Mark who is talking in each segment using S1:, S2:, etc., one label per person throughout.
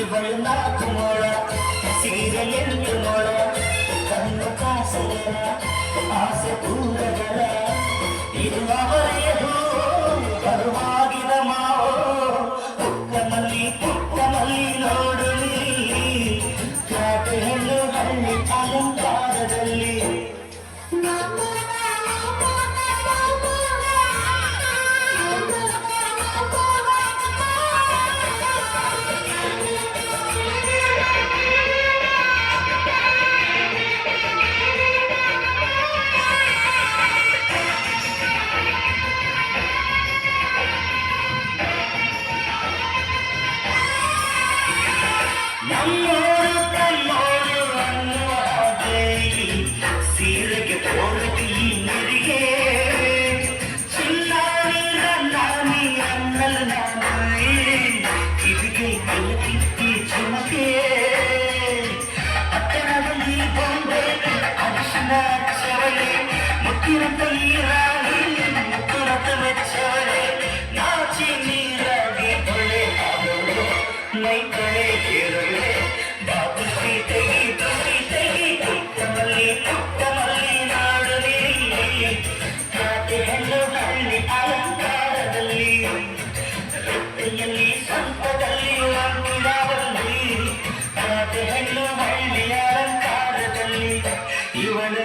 S1: சிவந்தாக்குமோட சீரல் என்று மோட கண்ணு காசல ஆசை கூறல இது அவரையது Number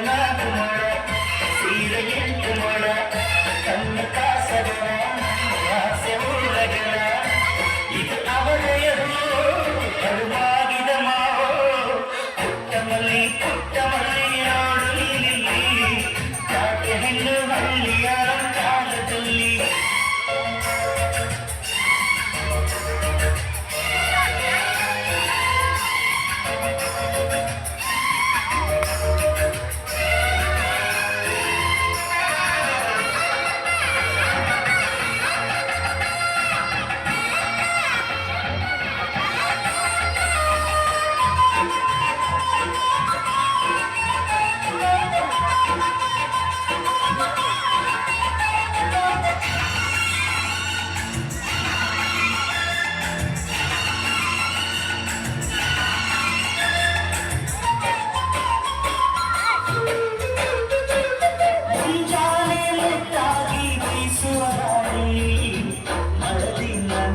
S1: ನಾಲ್ಕು ಮೊಳ ಸೀರೆ ಎಂಟು ಮೊಳ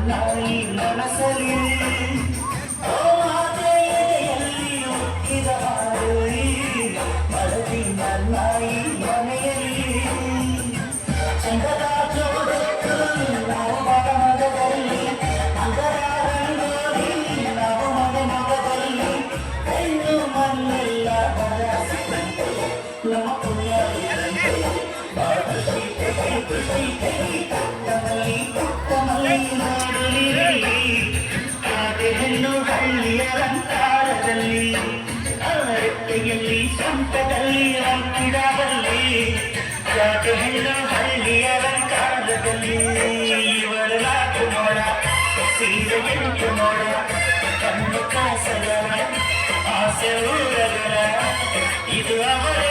S1: ಮಳದಿ ನನ್ನಾಯಿ ಮನಸಲಿ ಓ ಮಾತೆ ಎದೆಯಲ್ಲಿ ಹುಟ್ಟಿದ ಹಾಡಿ ಮಳದಿ ನನ್ನಾಯಿ ಮನೆಯಲ್ಲಿ ಚಂದದ ಜೋಡತ್ತು ನಾವು ಮಗ ಮಗದಲ್ಲಿ ಮಗರ ರಂಗೋಲಿ ನಾವು ಮಗ ಮಗದಲ್ಲಿ ಹೆಣ್ಣು ಮಣ್ಣೆಲ್ಲ ಬರಸಿದಂತೆ ನಮ್ಮ ಪುಣ್ಯ ಪುಟ್ಟಮಲ್ಲಿ ಹಳ್ಳಿಯ ಅಲಂಕಾರದಲ್ಲಿ ರೊಟ್ಟೆಯಲ್ಲಿ ಸಂತದಲ್ಲಿ ಅಂಕಿಡವಲ್ಲಿ ಕಾದೆ ಹೆಣ್ಣು ಹಳ್ಳಿಯ ಅಲಂಕಾರದಲ್ಲಿ ಇವಳು ನಾಲ್ಕು ಮೊಳ ಸೀರೆ ಎಂಟು ಮೊಳ ಕಣ್ಣು ಕಾಸಗಳ ಆಸೆ ಊರಗಳ ಇದು ಅವರ